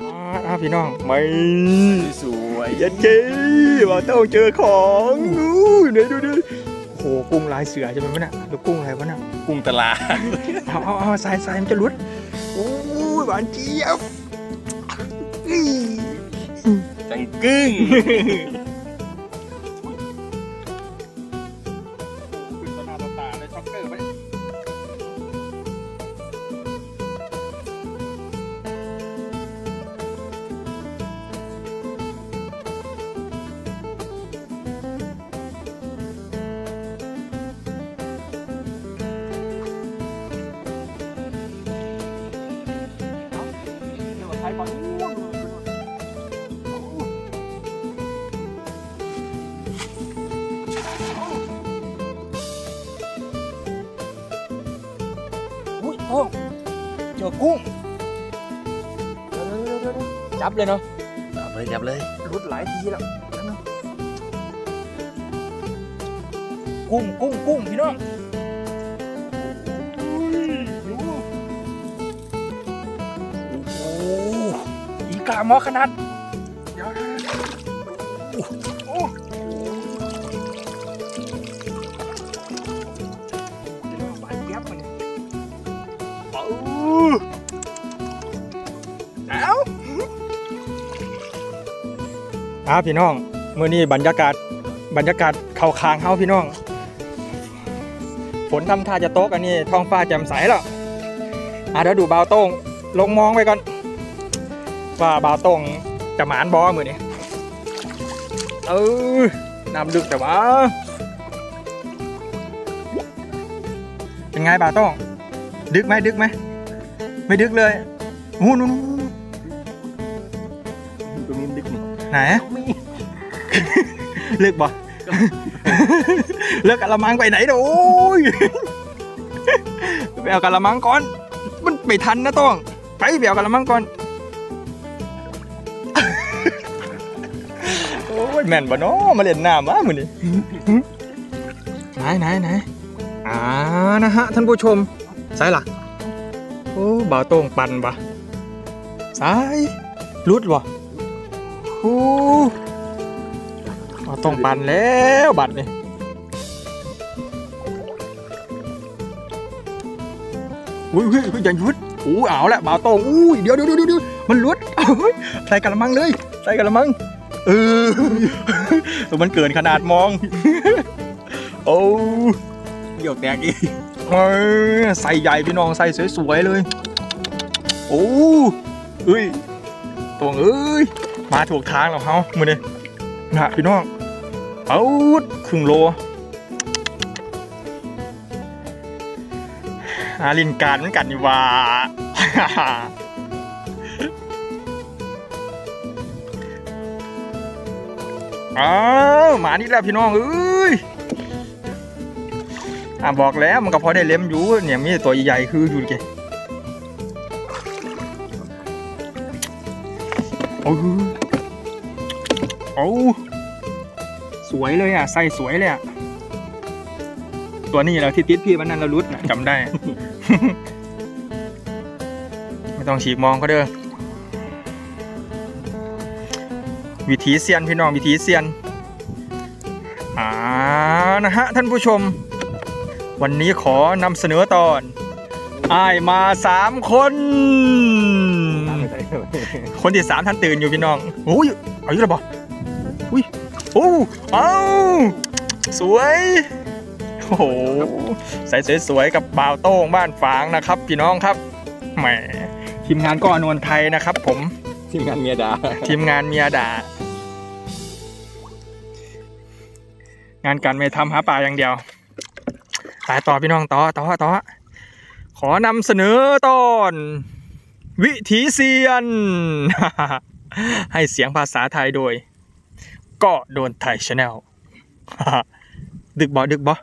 อ้าวพี่น้องไม่สวยยันเจ้ว่าต้องเจอของอู้ไหนดูดิโอ้โหกุ้งลายเสือใช่ไหมวะเนี่ยหรือกุ้งอะไรวะเนี่ยกุ้งตลาดเอาเอาเอาใส่ใส่มันจะหลุดโอ้ยหวานเจี๊ยบอี้จังกึ้ง เจอกุ้งเดี๋ยวๆๆๆจับเลยเนาะจับเลยจับเลยรุดหลายทีแล้วนั่นเนาะกุ้งกุ้งกุ้งพี่น้องโอ้โหอีกาหมอขนาดเดี๋ยวๆโอ้โหเเอาเอาครับพี่น้องเมื่อนี้บรรยากาศบรรยากาศเข้าคางเฮาพี่น้องฝนทำท่าจะตกอันนี้ท้องฟ้าแจ่มใสแล้วอะเดี๋ยวดูบาวโต้งลงมองไปก่อนว่าบาวโต้งจะหมานบอมือนี้เออน้ำลึกแต่ว่าเป็นไงบาวโต้ง ดึกไหมดึกไหมไม่ดึกเลยอู้นู่นนู่นนู่นตรงนี้ดึกนี่ไหนเลือกบ่เลือกกะละมังไปไหนเด้อโอ้ยไปเอากะละมังก่อน มันไม่ทันนะต้องไปไปเอากะละมังก่อนโอ้ยแม่นบ่เนาะมาเล่นน้ำวะมื้อนี้ไหนไหนไหนอ่านะฮะท่านผู้ชม สายหลักโอ้บ่าวโต้งปั่นบ่สายรุดบ่โอ้เอาต้องปั่นแล้วบัตรนี่อุ้ยเฮ้ยยอย่าหยุดโอ้เอาละบ่าวโตงอุ้ยเดี๋ยวเดี๋ยวเดี๋ยวเดี๋ยวมันหลุดใส่กระมังเลย ใส่กระมังเออมันเกินขนาดมอง โอ้เกี่ยวแตกอีก เออใส่ใหญ่พี่น้องใส่สวยๆเลย โอ้เอ้ยตัวเอ้ยมาถูกทางแล้วเฮามือนี่นะพี่น้องเอาครึ่งโลอาลินการเหมือนกันนี่ว่าอ้าวมานี่แหละพี่น้องเอ้ย อะบอกแล้วมันก็พอได้เล็มอยู่เนี่ยมีตัวใหญ่ๆคืออยู่ดิโอ้โอ้สวยเลยอะใส่สวยเลยอะตัวนี้เราที่ติดพี่มันนั่นเรารุดนะจำได้ ไม่ต้องฉีกมองก็เด้อวิถีเซียนพี่น้องวิถีเซียนอ่านะฮะท่านผู้ชม วันนี้ขอนำเสนอตอนอ้ายมาสามคน คนที่สามท่านตื่นอยู่พี่น้องโอ้ยเอาอยู่แล้วบออุ้ยโอ้เอาสวย โอ้โหใส่สวยๆกับบ่าวโต้งบ้านฝางนะครับ พี่น้องครับแหมทีมงานก็อนวลไทยนะครับ ผมทีมงานเมียดาทีมงานเมียด่างานการไม่ทำหาปลาอย่างเดียว ตายต่อพี่น้องต่อต่อต่อขอนำเสนอตอน วิถีเซียน ให้เสียงภาษาไทยโดย ก็โดนไทยชาแนลดึกบอดึกบอ